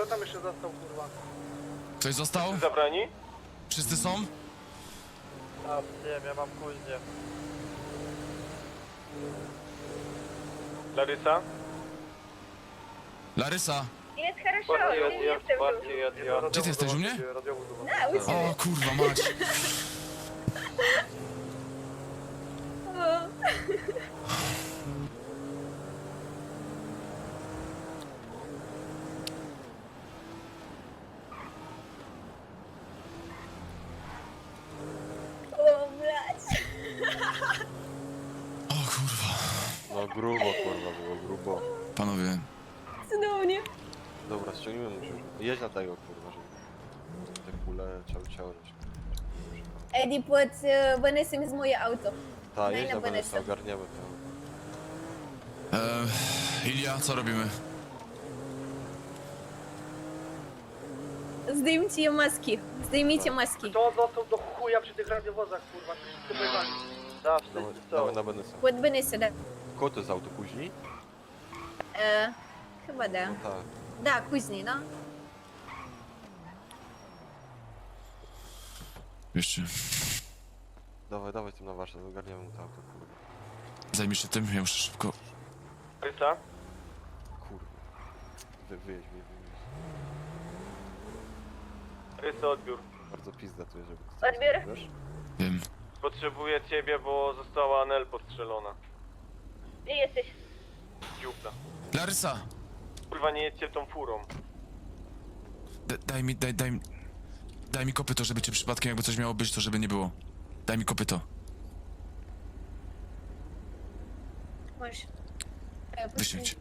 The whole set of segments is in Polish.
Kto tam jeszcze został, kurwa? Ktoś został? Zabrani? Wszyscy są? A, wiem, ja mam kuźnię. Larysa? Larysa! Jest хорошо, Jest, nie jest, jestem bardziej, tu. jest, ja. Gdzie ty jesteś, u mnie? Radiowy zobaczę. Да, у тебя. O kurwa mać! О. grubo, kurwa, było grubo. Panowie, Cudownie. Dobra, ściągnijmy mu się. Jedź na tego, kurwa, żeby te kule ciały ciały. Edi, poți, uh, Vanessa mi moje auto. Ta, Daj jedź na na ogarniemy to. E, Ilia, co robimy? Zdejmijcie maski. Zdejmijcie maski. To no to do chuja przy tych radiowozach, kurwa, to wszyscy pojechali. Dawcy, Dawaj, dawaj na Benesa. Pod Vanessa, da. Koło to jest auto później? E, chyba da. No tak. Da, później, no. Jeszcze. Dawaj, dawaj tym na wasze, ogarniamy mu to auto, się tym, ja muszę szybko. Kryta? Kurwa. Wy, wyjeźdź, wyjeźdź, wyjeźdź. Kryta odbiór. Bardzo pizda tu jest, żeby... Odbiór. Wiem. Potrzebuję ciebie, bo została Anel podstrzelona. Gdzie jesteś? dziupla. Larysa! Kurwa, nie jedźcie tą furą. Daj mi, daj, daj mi... Daj mi kopyto, żeby cię przypadkiem jakby coś miało być, to żeby nie było. Daj mi kopyto. Możesz. E, Wysiądź.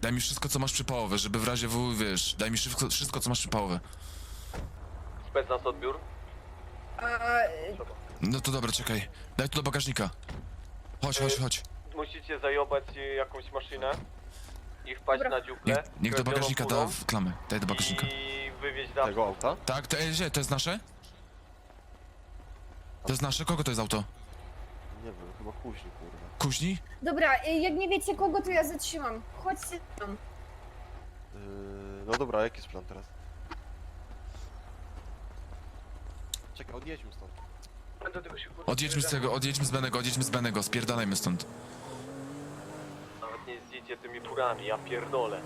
Daj mi wszystko, co masz przy połowę, żeby w razie W, wiesz, daj mi wszystko, wszystko co masz przy połowę. Spec nas odbiór. A, e, No to dobra, czekaj. Daj to do bagażnika. Chodź, chodź, chodź. Musicie zajobać y, jakąś maszynę i wpaść Dobra. na dziuplę. Niech, niech do kradzioną bagażnika da w klamę. Daj do bagażnika. I wywieźć dawkę. Tego auta? Tak, to, gdzie? To jest nasze? To jest nasze? Kogo to jest auto? Nie wiem, chyba później kurwa. Kuźni? Dobra, y, jak nie wiecie kogo, to ja zatrzymam. Chodźcie tam. Yy, no dobra, jaki jest plan teraz? Czekaj, odjedźmy stąd. Będę tego się kurwa. Odjedźmy z tego, odjedźmy z Benego, odjedźmy z Benego, spierdalajmy stąd. Nawet nie zdzicie tymi furami, ja pierdolę.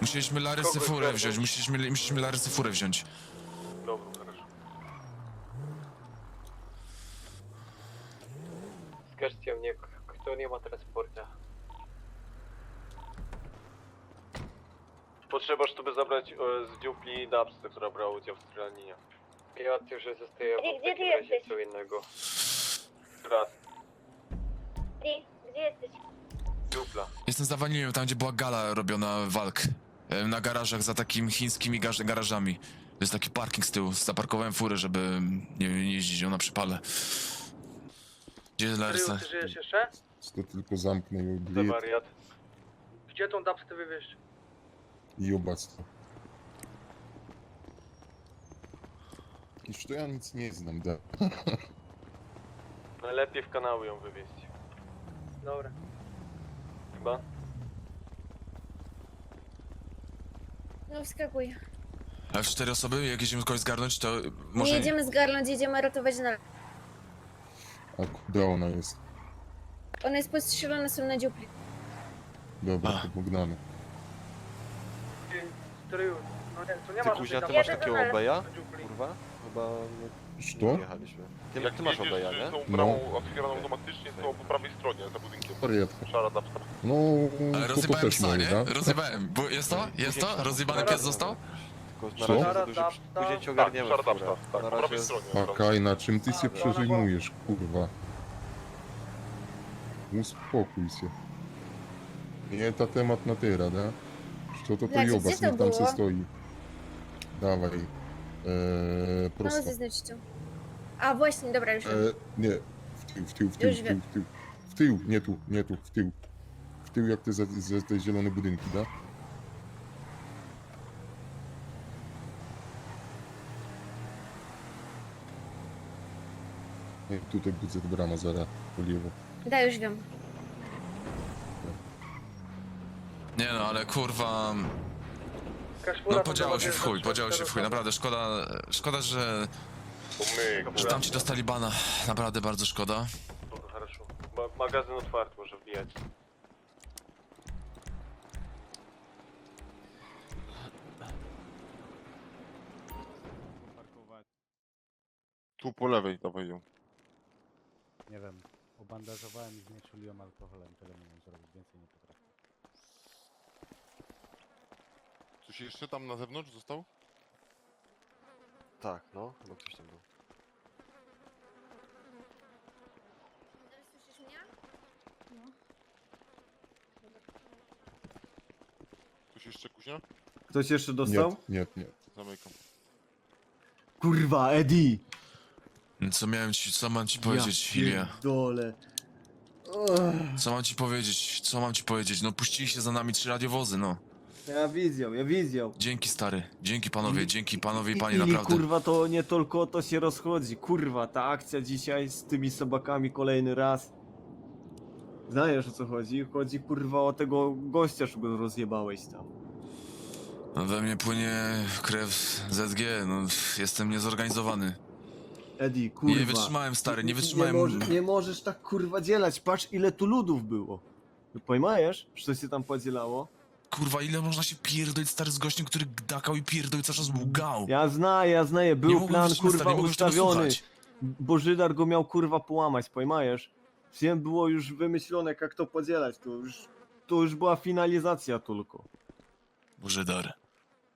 Musieliśmy Larysy Kogo furę chcesz? wziąć, musieliśmy, musieliśmy Larysy furę wziąć. Dobra, хорошо. Скажите мне, к- кто не ma transporta? Potrzeba, żeby zabrać e, z dziupli Dubsy, która brała udział w strzelaninie. Ja już zostaję gdzie ty jesteś? co innego. Raz, Ty, gdzie jesteś? dupla. Jestem za wanilią, tam gdzie była gala robiona walk. Na garażach, za takimi chińskimi garażami. To jest taki parking z tyłu. Zaparkowałem furę, żeby nie, nie jeździć ją na przypale. Gdzie jest Larsa? Ty żyjesz jeszcze? To tylko zamknę ją, Za blit. Gdzie tą dubstep wywieźć? i ubactwo. Już to ja nic nie znam, da. Najlepiej w kanały ją wywieźć. Dobra. Chyba? No wskakuj. A w cztery osoby, jak jedziemy kogoś zgarnąć, to Nie może... jedziemy zgarnąć, jedziemy ratować na... A kuda ona jest. Ona jest postrzelona, są na dziupli. Dobra, A. to pognamy. Ty, no nie, to nie Ty ma kuźnia, ty masz takiego obeja? Kurwa? Chyba nie, Co? nie jechaliśmy. Ty, jak ty masz obeja, nie? tą No. bramą otwieraną automatycznie, to po prawej stronie, za budynkiem. Wariatka. Szara dapsa. No, Ale to, to rozjebałem też psa, nie? da? Rozjebałem. Bo jest to? Jest to? Rozjebany pies został? Tylko na Co? razie za dużo, później ci Tak, ogarniemy szara tak, Na po prawej stronie. Pakaj, na czym ty się przejmujesz, kurwa? Uspokój się. Nie ta temat na tyra, da? Co to to Znaczy, jobas, gdzie to niech tam se było? stoi. Dawaj. Eee, No prosto. zaznaczcie. A właśnie, dobra, już. E, nie, w tył, w tył, w tył, Już w tył, wiem. w tył. W tył, nie tu, nie tu, w tył. W tył jak te, za- za- te zielone budynki, da? Nie, tutaj budzę brama zaraz po lewo. Da, już wiem. Nie no, ale kurwa... Kaszpura No to podziało się w zabawię, chuj, że podziało się w chuj, cztery naprawdę szkoda, szkoda, że, To my, że kurwa. tamci dostali bana. Naprawdę bardzo szkoda. Spoko, хорошо. Ma magazyn otwarty, może wbijać. Tu po lewej, dawaj ją. Nie wiem, obandażowałem i znieczuliłem alkoholem, tyle mogłem zrobić, więcej nie potrafię. Coś jeszcze tam na zewnątrz został? Tak, no, chyba ktoś tam był. Słyszysz mnie? Coś jeszcze kuźnia? Ktoś jeszcze Nie, dostał? nie, nie. Zamykam. Kurwa, Eddie! Co miałem ci, co mam ci powiedzieć, Ilia? Dole. Co mam ci powiedzieć, co mam ci powiedzieć? No puścili się za nami trzy radiowozy, no. Ja widział, ja widział. Dzięki stary, dzięki panowie, dzięki panowie i I- panie, ili, naprawdę. kurwa, to nie tylko o to się rozchodzi. Kurwa, ta akcja dzisiaj z tymi sobakami kolejny raz. Znajesz o co chodzi? Chodzi kurwa o tego gościa, że go rozjebałeś tam. No, we mnie płynie krew ZG, no jestem niezorganizowany. Eddie, kurwa. Nie wytrzymałem stary, nie wytrzymałem. Nie, może, nie możesz tak kurwa dzielać. Patrz ile tu ludów było. No pojmajesz? Że się tam podzielało? kurwa, ile można się pierdolić stary z gościem, który gdakał i pierdolił cały czas był gał. Ja znaję, ja znaję, Nie był mogłem plan kurwa stary, nie ustawiony. słuchać. Bożydar go miał kurwa połamać, pojmajesz? Wiem było już wymyślone jak to podzielać, to już, to już była finalizacja tylko. Boże dar.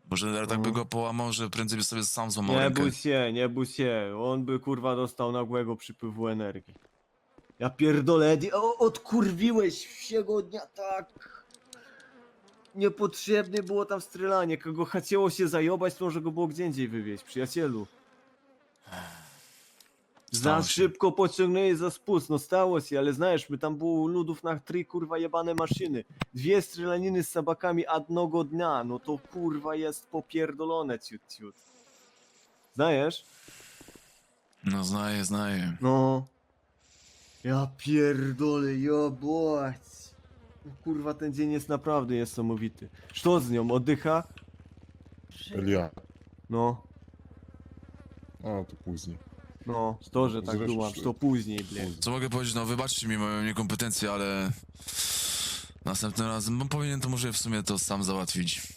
Boże dar tak by mm. go połamał, że prędzej by sobie sam złamał Nie bój się, nie bój się, on by kurwa dostał nagłego przypływu energii. Ja pierdolę, Edi, o, odkurwiłeś się go dnia tak. Niepotrzebne było tam strzelanie. Kogo chciało się zajobać, to może go było gdzie indziej wywieźć, przyjacielu. Stało Za się. szybko pociągnęli za spust, no stało się, ale znasz, my tam było ludów na trzy kurwa jebane maszyny. Dwie strzelaniny z sabakami jednego dnia, no to kurwa jest popierdolone ciut ciut. Znajesz? No znaję, znaję. No. Ja pierdolę, jebać. Kurwa, ten dzień jest naprawdę niesamowity. Co z nią? Oddycha? Elia. No, A, to później. no, to, że tak Zresztą- byłam, to później, blin. Co mogę powiedzieć? No wybaczcie mi moją niekompetencję, ale... Następnym razem bo no, powinien to może w sumie to sam załatwić.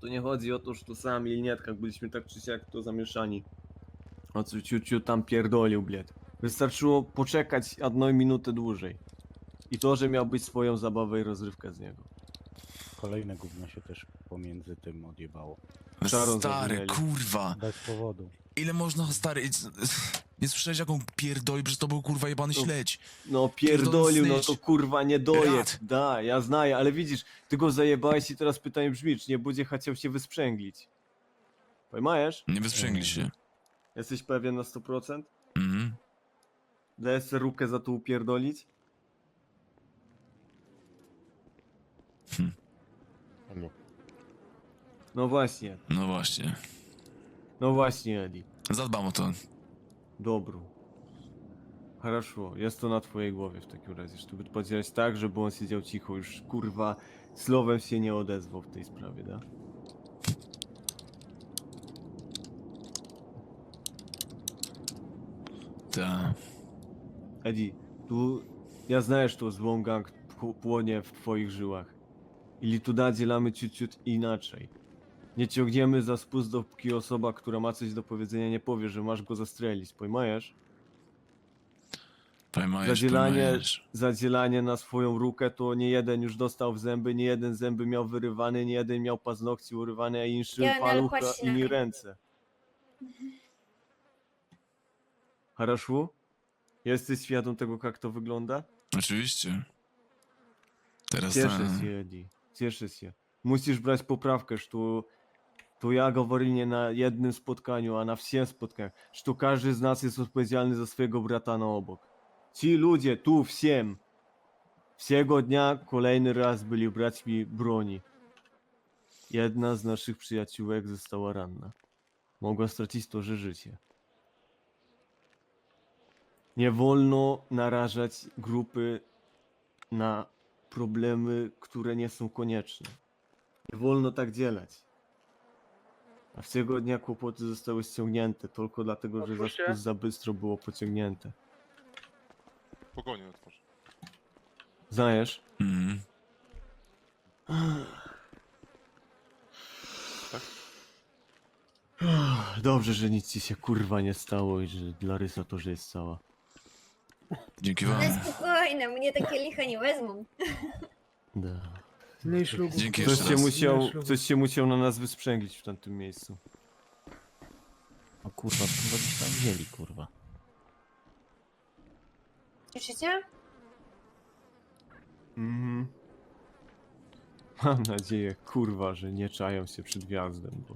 Tu nie chodzi o to, że tu sami liniatkach byliśmy tak czy siak to zamieszani. O co ciu, ciu tam pierdolił, bled. Wystarczyło poczekać jedną minutę dłużej. I to, że miał być swoją zabawę i rozrywkę z niego. Kolejne gówno się też pomiędzy tym odjebało. Czarą Stary, zawinęli. kurwa. Bez powodu. Ile można, stary... Nie słyszałeś jaką pierdoli, że to był kurwa jebany No, śledź. No pierdolił, no to kurwa nie dojedz. Da, ja znaję, ale widzisz, ty go zajebałeś i teraz pytanie brzmi, czy nie będzie chciał się wysprzęglić. Pojmajesz? Nie wysprzęgli się. Jesteś pewien na 100%? Mhm. Dajesz sobie rukę za to upierdolić? Halo. No właśnie, No właśnie. no właśnie, Eddie. Zadbam o to. Dobro. Хорошо, jest to na twojej głowie w takim razie, żeby powiedziałeś tak, żeby on siedział cicho, już kurwa słowem się nie odezwał w tej sprawie, da? Ta. Eddie, tu, ja знаю, что złą gang pł- płonie w twoich żyłach. i tu lamy ciut inaczej. Nie ciągniemy za spust, dopóki osoba, która ma coś do powiedzenia, nie powie, że masz go zastrzelić. Pojmajesz? Pojmujesz, Zadzielanie, pojmujesz. zadzielanie na swoją rukę to nie jeden już dostał w zęby, nie jeden zęby miał wyrywany, nie jeden miał paznokci urywane, a inny Ja, no, palucha, inni ręce. Haraszu? Jesteś świadom tego, jak to wygląda? Oczywiście. Teraz Cieszę się, Eddie Cieszę się. Musisz brać poprawkę, что, to ja говорил nie na jednym spotkaniu, a na всем spotkaniach, что każdy z nas jest odpowiedzialny za swojego bratana obok. Ci ludzie tu всем Wsiego dnia kolejny raz byli braćmi broni. Jedna z naszych przyjaciółek została ranna. Mogła stracić to, że życie. Nie wolno narażać grupy na problemy, które nie są konieczne. Nie wolno tak dzielać. A w tego dnia kłopoty zostały ściągnięte tylko dlatego, że za, za bystro było pociągnięte. Spokojnie otworzę. Znajesz? Mhm. Dobrze, że nic ci się kurwa nie stało i że Larysa to, że jest cała. Dzięki wam. Ale spokojnie, mnie takie licha nie wezmą. Da. Mniej ślubu. Dzięki Ktoś jeszcze się, raz. musiał, ktoś się musiał na nas wysprzęglić w tamtym miejscu. O kurwa, chyba gdzieś tam wzięli, kurwa. Słyszycie? Mhm. Mam nadzieję, kurwa, że nie czają się przed gwiazdem, bo...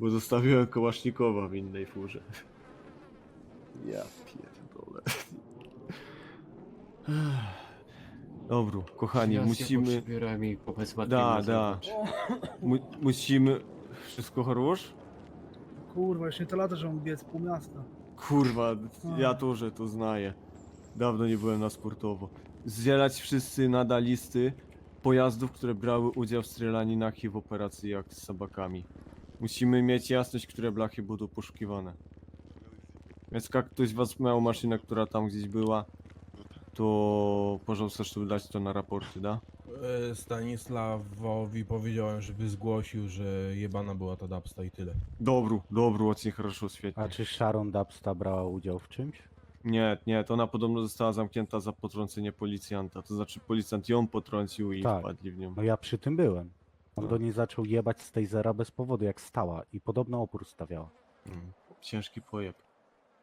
Bo zostawiłem Kołasznikowa w innej furze. Ja pierdolę. Dobru, kochani, musimy... Przybierami Da, da. Mu musimy... Wszystko chorąż? Kurwa, jeszcze nie te lata, że mam biec pół miasta. Kurwa, ja to, że to znaję. Dawno nie byłem na sportowo. Zdzielać wszyscy nada listy pojazdów, które brały udział w strzelaninach i w operacjach z sabakami. Musimy mieć jasność, które blachy będą poszukiwane. Więc jak ktoś was miał maszynę, która tam gdzieś była, to proszę, żeby dać to na raporty, da? E, Stanisławowi powiedziałem, żeby zgłosił, że jebana była ta dapsta i tyle. Dobru, dobru, очень хорошо, świetnie. A czy Sharon Dubsta brała udział w czymś? Nie, nie, to ona podobno została zamknięta za potrącenie policjanta. To znaczy policjant ją potrącił i Tak. wpadli w nią. No ja przy tym byłem. On No. do niej zaczął jebać z tej zera bez powodu, jak stała i podobno opór stawiała. Mm, Ciężki pojeb.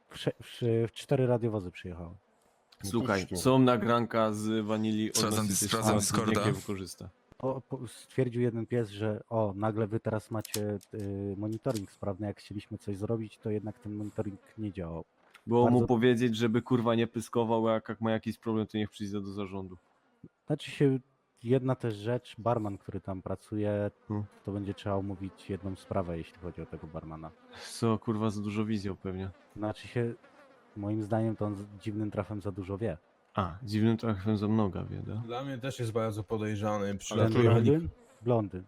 W, sze- w, sze- w cztery radiowozy przyjechały. Słuchaj, są nagranka z wanili Sprawdzam- sprawdzam Discorda. wykorzysta. O, po, stwierdził jeden pies, że o, nagle wy teraz macie y, monitoring sprawny, jak chcieliśmy coś zrobić, to jednak ten monitoring nie działał. Było mu Bardzo- powiedzieć, żeby kurwa nie pyskował, a jak, jak ma jakiś problem, to niech przyjdzie do zarządu. Znaczy się, jedna też rzecz, barman, który tam pracuje, Hmm. to będzie trzeba omówić jedną sprawę, jeśli chodzi o tego barmana. Co, kurwa, za dużo wizją pewnie. Znaczy się, moim zdaniem to on z dziwnym trafem za dużo wie. A, dziwnym trafem za mnoga wie, da? Dla mnie też jest bardzo podejrzany. Ten Przylatuje blondyn? Blondyn.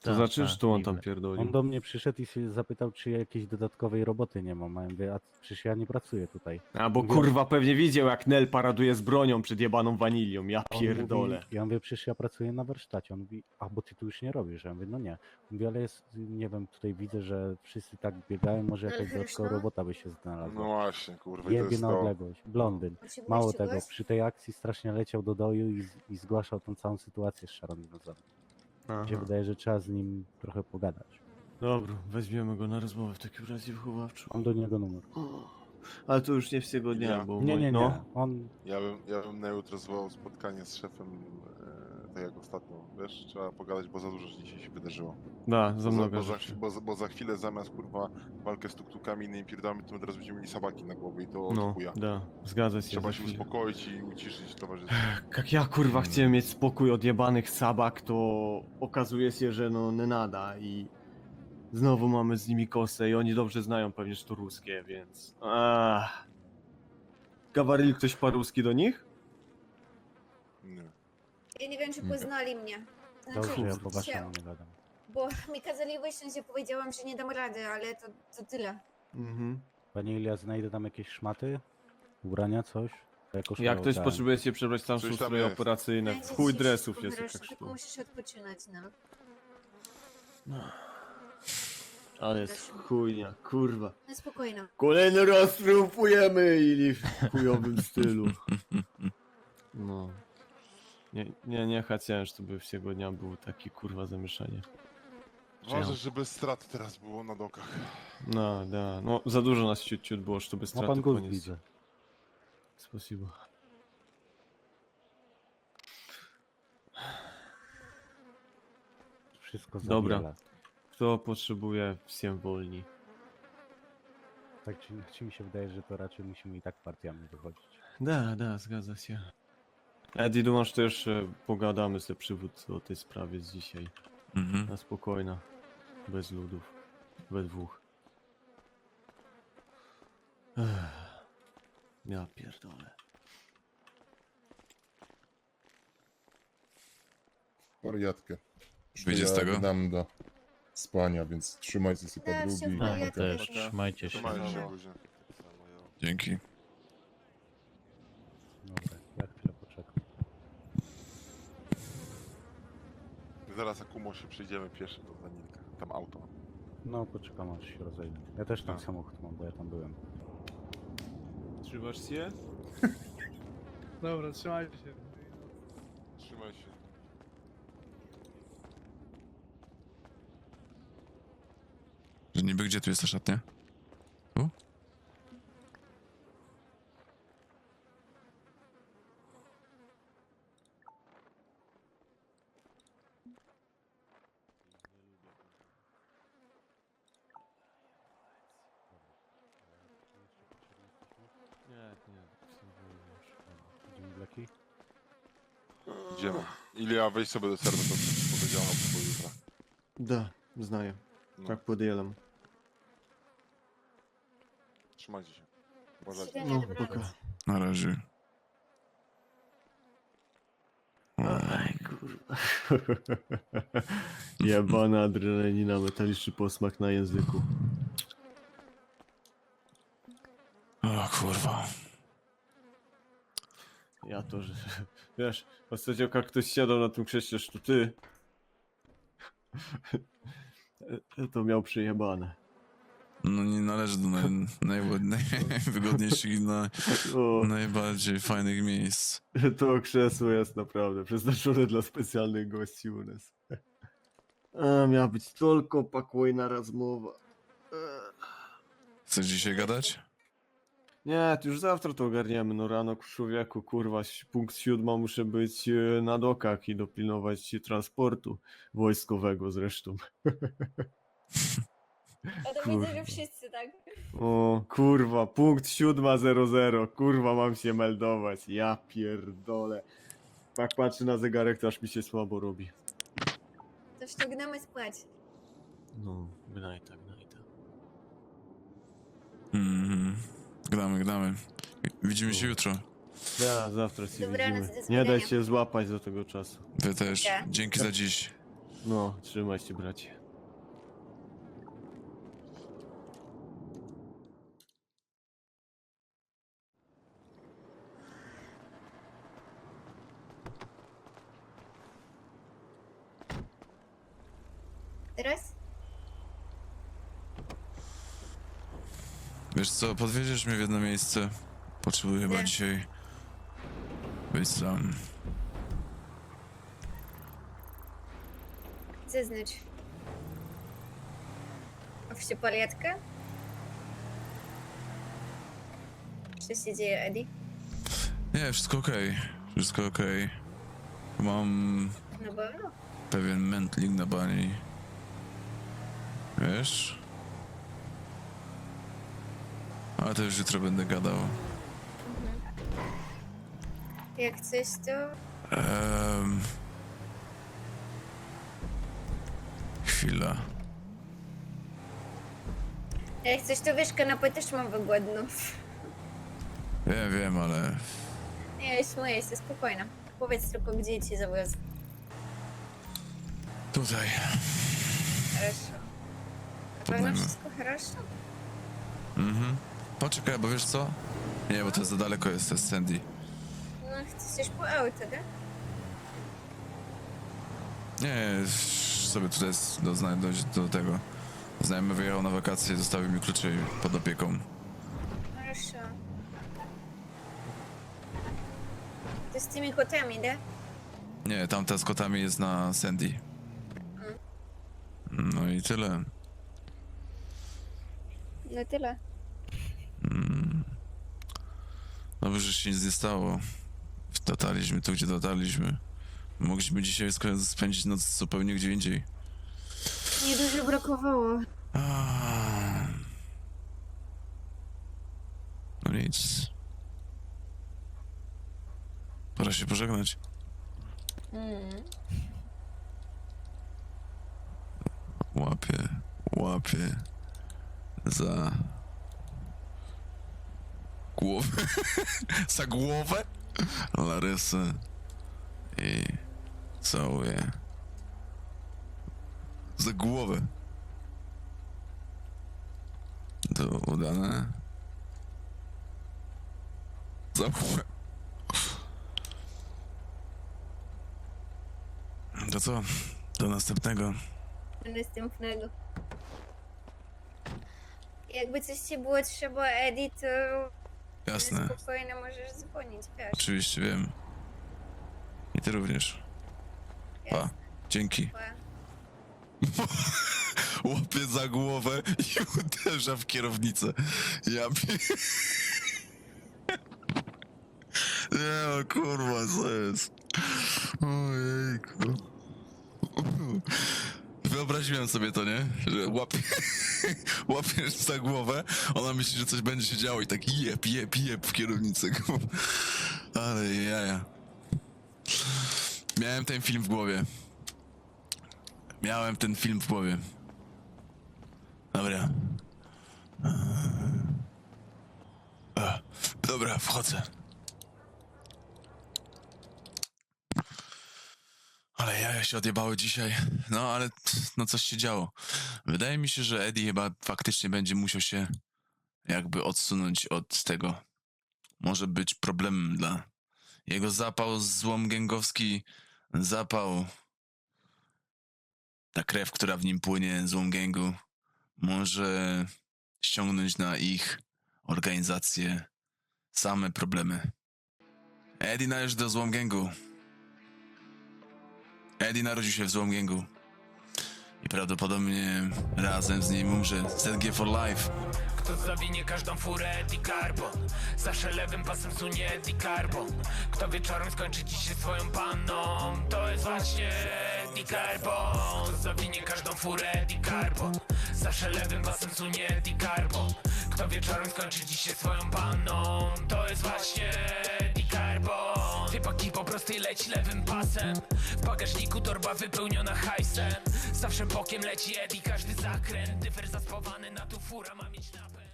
To Tak, znaczy, tak, że to on tam niby. pierdolił. On do mnie przyszedł i się zapytał, czy ja jakiejś dodatkowej roboty nie mam. A ja mówię, a przecież ja nie pracuję tutaj. A bo Mówię- kurwa pewnie widział, jak Nel paraduje z bronią przed jebaną wanilią. Ja On pierdolę. Mówi, ja mówię, przecież ja pracuję na warsztacie. On mówi, a bo ty tu już nie robisz. Ja mówię, no nie. Mówi, ale jest, nie wiem, tutaj widzę, że wszyscy tak biegają, może jakaś dodatkowa Hryszno? robota by się znalazła. No właśnie, kurwa, i to Jebie jest na to. odległość. Blondyn. Mało tego, przy tej akcji strasznie leciał do doju i, z- i zgłaszał tą całą sytuację z Sharon Dinozorem. Mi się Aha. wydaje, że trzeba z nim trochę pogadać. Dobra, weźmiemy go na rozmowę w takim razie wychowawczą. Mam do niego numer. Ale to już nie w tego dnia, Ja. bo... Nie, nie, nie. No, On Ja bym, ja bym na jutro zwołał spotkanie z szefem, tak jak ostatnio, wiesz, trzeba pogadać, bo za dużo dzisiaj się wydarzyło. da, za Bo bo, za, bo, za- bo za chwilę zamiast, kurwa, walkę z tuktukami i innymi pierdolami, to my teraz będziemy mieli sabaki na głowie i to No, chuja. da, zgadza się. Trzeba się chwilę. uspokoić i uciszyć towarzystwo. Jak ja kurwa chciałem mieć spokój od jebanych sabak, to okazuje się, że no nie nada i znowu mamy z nimi kosę i oni dobrze znają pewnie, że to ruskie, więc... Ach. Ktoś paruski do nich? Ja nie wiem, czy poznali mnie. Znaczy, Dobrze, ja poważnie nie bo mi kazali wysiąść, ja powiedziałam, że nie dam rady, ale to, to tyle. Mhm. Pani Ilia, znajdę tam jakieś szmaty? Ubrania, coś? Jak ktoś potrzebuje się przebrać tam Coś są stroje operacyjne, w chuj dresów jest tak musisz odpoczynać, no. no. Ale jest chujnia, kurwa. No spokojno. Kolejny raz triumfujemy i w chujowym stylu. No. Nie, nie, nie chciałem, żeby w tego dnia było takie kurwa zamieszanie. Ważne, że bez strat teraz było na dokach. No, da. No, za dużo nas ciut, ciut było, żeby Ma straty pan gust, ponieść. widzę. Spasibo. Wszystko za Dobra. wiele. Kto potrzebuje, всем wolni. Tak czy, czy mi się wydaje, że to raczej musimy i tak partiami wychodzić. Da, da, zgadza się. Eddie, Dumasz też e, pogadamy z przywódcą o tej sprawie z dzisiaj. Mhm. Na spokojna. Bez ludów. We dwóch. Ech. Ja pierdolę. Wariatkę. Wyjdzie z tego? Dam do spania, więc tak, trzymajcie się po drugi. Też, trzymajcie się. Trzymaj się, Dzięki. Zaraz Akumo się przyjdziemy pieszy do Danilka. Tam auto. No, poczekam aż się rozejdzie. Ja też ten A. samochód mam, bo ja tam byłem. Trzymasz się? Dobra, trzymajcie się. Trzymaj się. Że niby gdzie tu jest ta szatnia? Tu? Nie, nie. Idziemy Blaki? Idziemy. Ilia, wejdź sobie do serca, to co powiedziałem po jutra. Da, znaję. No, Tak podjelam. trzymajcie się. Uważajcie. No, dobranoc. poka. Na razie. Aj, kurwa. Jebana adrenalina, metaliczny posmak na języku. O kurwa. Ja to, że... Wiesz, ostatnio jak ktoś siadał na tym krześle, to ty. To miał przejebane. No nie należy do naj, naj, najwygodniejszych na, O, najbardziej fajnych miejsc. to krzesło jest naprawdę przeznaczone dla specjalnych gości u nas. A, miała być tylko pakłojna rozmowa. Chcesz dzisiaj gadać? Nie, to już zawsze to ogarniemy, no rano człowieku, kurwa, punkt siódma muszę być e, na dokach i dopilnować transportu wojskowego zresztą. A to widzę, że wszyscy tak. O, kurwa, punkt siódma zero zero, kurwa, mam się meldować, ja pierdolę. Tak patrzę na zegarek, to aż mi się słabo robi. To ściągnamy spłać. No, bynajmniej tak. Gadamy, gadamy. Widzimy się jutro. Ja, zawtra się widzimy. Nie daj się złapać do tego czasu. Wy też. Dzięki za dziś. No, trzymaj się bracie. co, podwiedziesz mnie w jedno miejsce. Potrzebuję chyba Nie. dzisiaj być sam. Zaznacz. A все порядка? Что się dzieje, Eddie? Nie, wszystko okej. Wszystko okej. Mam Na pewno? pewien mętlik na bani. Wiesz? Ale to już jutro będę gadał. Jak coś, to... Ehm... Chwila. Jak coś, to wiesz, kanapę też mam wygodną. Wiem, wiem, ale Nie, śmieję się, spokojно. Powiedz tylko, gdzie cię zawiozę. tutaj. Хорошо. Na To pewno dajmy. wszystko хорошо? Mhm. Poczekaj, bo wiesz co? Nie, bo to za daleko jest, to jest Sandy. No, chcesz po auto, da? Nie, sobie tutaj jest do, zna- dojść do tego. Znajomy wyjechał na wakacje, zostawił mi klucze pod opieką. Хорошо. To z tymi kotami, da? Nie, tamta z kotami jest na Sandy. No i tyle. No tyle. Dobrze, że się nic nie stało. Dotarliśmy tu, gdzie dotarliśmy. Mogliśmy dzisiaj sko- spędzić noc zupełnie gdzie indziej. Nie dużo brakowało. Ah. No nic. Pora się pożegnać. Mm. Łapię, łapię za głowę. za głowę Larysę i całuję Za głowę. To udane. Za głowę. To co? Do następnego. Do następnego. Jakby coś ci było trzeba, Eddie, to Jasne. spokojnie możesz dzwonić, wiesz. Oczywiście wiem. I ty również. Pa. Dzięki. Pa. Łapie za głowę i uderza w kierownicę. Ja pie... Nie, o kurwa, co jest? Ojejku. Wyobraziłem sobie to, nie? Że łapie, łapiesz za głowę, ona myśli, że coś będzie się działo i tak jeb, jeb, jeb w kierownicę. Ale jaja. Miałem ten film w głowie. Miałem ten film w głowie. Dobra. E, Dobra, wchodzę. Ale ja się odjebały dzisiaj. No, ale no coś się działo. Wydaje mi się, że Eddie chyba faktycznie będzie musiał się jakby odsunąć od tego. Może być problemem dla jego zapał złom gęgowski, zapał ta krew, która w nim płynie złą gęgu, może ściągnąć na ich organizację same problemy. Eddie należy do złom gęgu. Eddie narodził się w złom gęgu. I prawdopodobnie razem z nim umrze. ZG for life. Kto zawinie każdą furę Eddie Carbon Zawsze lewym pasem sunie Eddie Carbon Kto wieczorem skończy dzisiaj swoją panną To jest właśnie Carbon. Kto zawinie każdą furę Eddie Carbon Zawsze lewym pasem sunie Eddie Carbon Kto wieczorem skończy dzisiaj swoją panną? To jest właśnie Eddie Carbon. Typaki po prostu leci lewym pasem. W bagażniku torba wypełniona hajsem. Zawsze bokiem leci Eddie każdy zakręt. Dyfer zaspawany na tu fura ma mieć napęd